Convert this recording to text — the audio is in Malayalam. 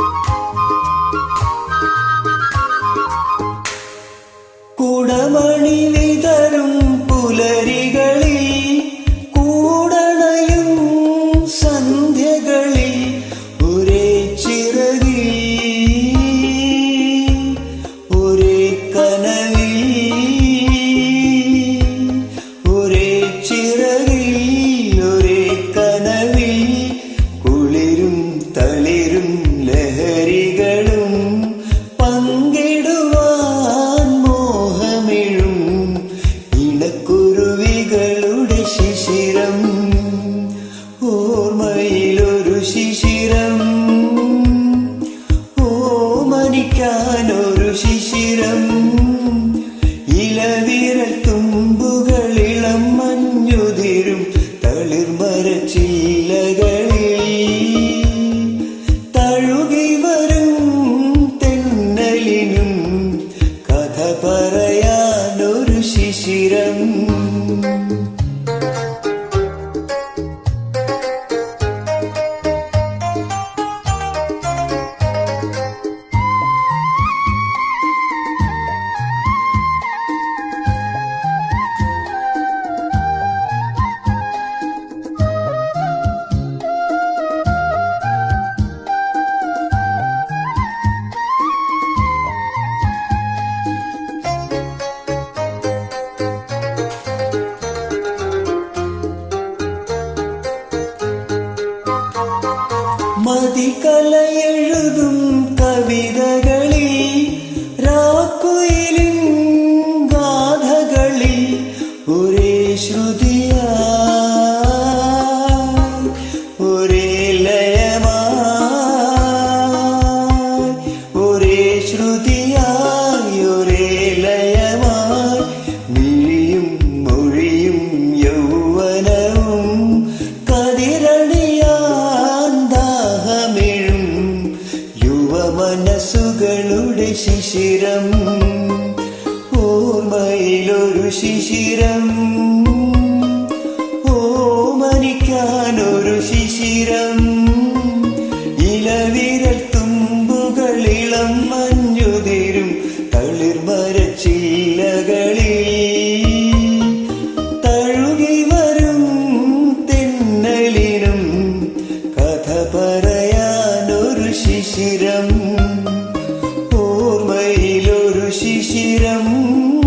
Música ശിശിരം oh മരിക്കാനൊരു ശിശിരം. ഇലവിരൽ Di kala. മനസ്സുകളുടെ ശിശിരം. ഓർമ്മയിലൊരു ശിശിരം. tiramos